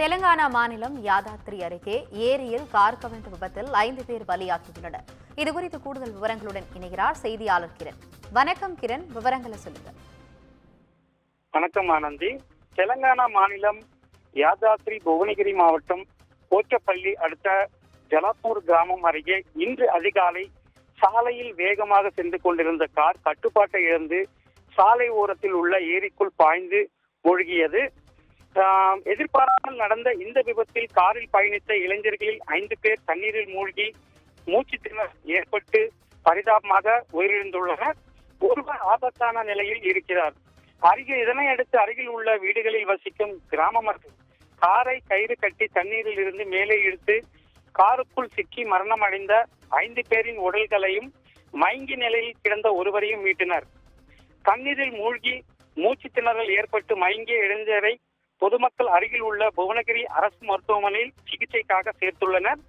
தெலுங்கானா மாநிலம் யாதாத்ரி அருகே ஏரியில் கார் கவிழ்ந்த விபத்தில் ஐந்து பேர் பலியாகியுள்ளனர். இதுகுறித்து கூடுதல் விவரங்களுடன் இணைகிறார் செய்தியாளர் கிரண். வணக்கம் கிரண் விவரங்களை சொல்லுங்க வணக்கம் ஆனந்தி. தெலங்கானா மாநிலம் யாதாத்ரி புவனகிரி மாவட்டம் போச்சப்பள்ளி அடுத்த ஜலாப்பூர் கிராமம் அருகே இன்று அதிகாலை சாலையில் வேகமாக சென்று கொண்டிருந்த கார் கட்டுப்பாட்டை இழந்து சாலை ஓரத்தில் உள்ள ஏரிக்குள் பாய்ந்து மூழ்கியது. எதிர்பாராமல் நடந்த இந்த விபத்தில் காரில் பயணித்த இளைஞர்களில் ஐந்து பேர் தண்ணீரில் மூழ்கி மூச்சு திணறல் ஏற்பட்டு பரிதாபமாக உயிரிழந்துள்ளனர். ஒருவர் ஆபத்தான நிலையில் இருக்கிறார். அருகில் இதனை அடுத்து அருகில் உள்ள வீடுகளில் வசிக்கும் கிராம மக்கள் காரை கயிறு கட்டி தண்ணீரில் இருந்து மேலே இழுத்து காருக்குள் சிக்கி மரணம் அடைந்த ஐந்து பேரின் உடல்களையும் மயங்கி நிலையில் கிடந்த ஒருவரையும் மீட்டினர். தண்ணீரில் மூழ்கி மூச்சு திணறல் ஏற்பட்டு மயங்கிய இளைஞரை பொதுமக்கள் அருகில் உள்ள புவனகிரி அரசு மருத்துவமனையில் சிகிச்சைக்காக சேர்த்துள்ளனர்.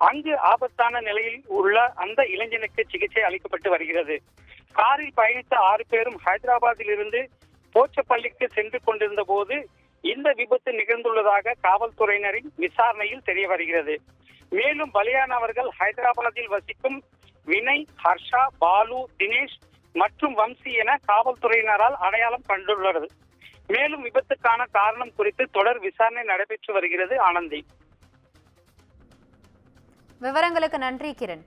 அங்கு ஆபத்தான நிலையில் உள்ள அந்த இளைஞனுக்கு சிகிச்சை அளிக்கப்பட்டு வருகிறது. காரில் பயணித்த ஆறு பேரும் ஹைதராபாத்தில் இருந்து போச்சப்பள்ளிக்கு சென்று கொண்டிருந்த போது இந்த விபத்து நிகழ்ந்துள்ளதாக காவல்துறையினரின் விசாரணையில் தெரிய வருகிறது. மேலும் பலியானவர்கள் ஹைதராபாத்தில் வசிக்கும் வினய் ஹர்ஷா பாலு தினேஷ் மற்றும் வம்சி என காவல்துறையினரால் அடையாளம் கண்டுள்ளது. மேலும் விபத்துக்கான காரணம் குறித்து தொடர் விசாரணை நடைபெற்று வருகிறது ஆனந்தி. விவரங்களுக்கு நன்றி கிரண்.